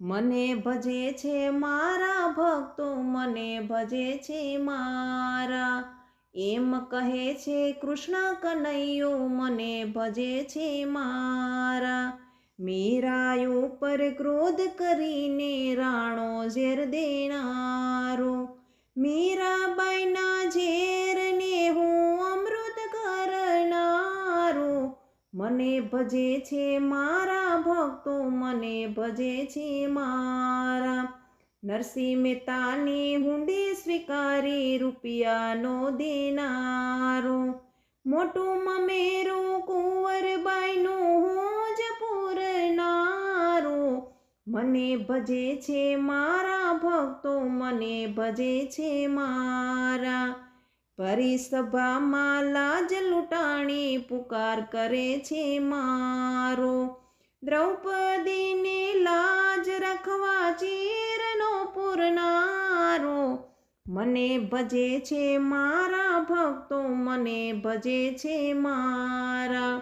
મને ભજે છે મારા ભક્તો, મને ભજે છે મારા. એમ કહે છે કૃષ્ણ કનૈયો, મને ભજે છે મારા. મીરા ઉપર ક્રોધ કરીને રાણો ઝેર દેનારો મીરાબાઈના મને ભજે છે મારા ભક્તો, મને ભજે છે મારા. નરસિંહ મહેતાની હુંડી સ્વીકારી, રૂપિયાનો દેનારો. મોટું મમેરું કુંવરબાઈનું જ પૂરનારું મને ભજે છે મારા ભક્તો, મને ભજે છે મારા. પરિસભામાં લાજ લૂંટાણી પુકાર કરે છે મારો. દ્રૌપદીને લાજ રખવા ચીરનો પૂરનારો. મને ભજે છે મારા ભક્તો, મને ભજે છે મારા.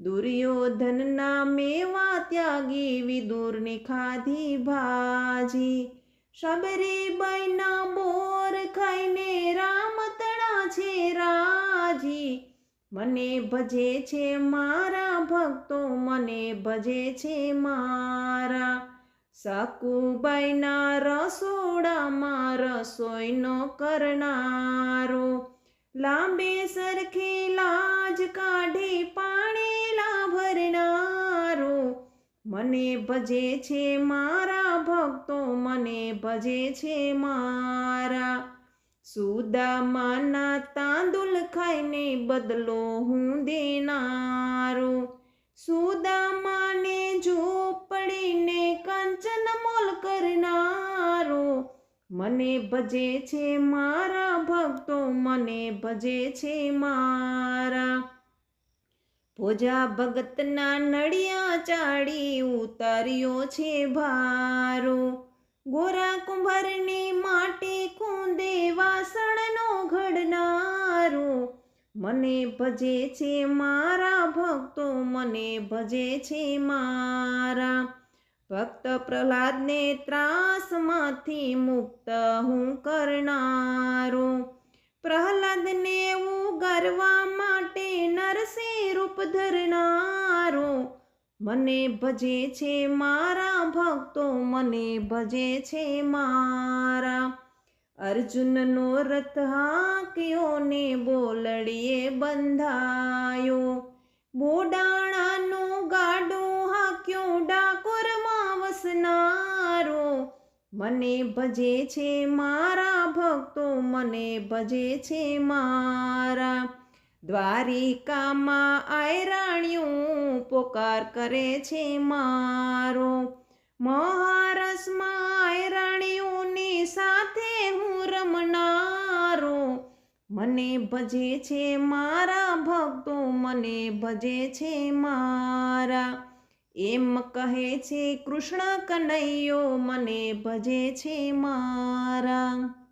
દુર્યોધનના મેવા ત્યાગી, વિદુરની ખાધી ભાજી. શબરીબાઈના બોર ખાઈને રામ મને ભજે છે મારા ભક્તો, મને ભજે છે મારા. સાકુબાઈના રસોડામાં રસોઈનો કરનારો, લાંબે સરખી લાજ કાઢી પાણીલા ભરનારો. મને ભજે છે મારા ભક્તો, મને ભજે છે મારા. સુદામાના તાંદુલ ખાઈને બદલો હું દેનારો. સુદામાને ઝૂંપડીને કંચન મોલ કરનારો. મને ભજે છે મારા ભક્તો, મને ભજે છે મારા. ભોજા ભગતના નડિયા ચાડી ઉતાર્યો છે ભારો. ગોરા કુંભારની માટી ખૂંદે, વાસણનો ઘડનારો મને ભજે છે મારા ભક્તો, મને ભજે છે મારા. ભક્ત પ્રહલાદને ત્રાસમાંથી મુક્ત હું કરનારો. પ્રહલાદને ઉગારવા માટે નરસિંહ રૂપ ધરનારો. મને ભજે છે મારા ભક્તો, મને ભજે છે મારા. અર્જુનનો રથ હાંક્યો ને બોલડીએ બંધાયો. બોડાણાનો ગાડો હાંક્યો ડાકોરમાં વસનારો મને ભજે છે મારા ભક્તો, મને ભજે છે મારા. દ્વારિકામાં આયરાણ્યું પોકાર કરે છે મારો. મહારસમાં આયરાણીઓની સાથે હું રમનારો. મને ભજે છે મારા ભક્તો, મને ભજે છે મારા. એમ કહે છે કૃષ્ણ કનૈયો, મને ભજે છે મારા.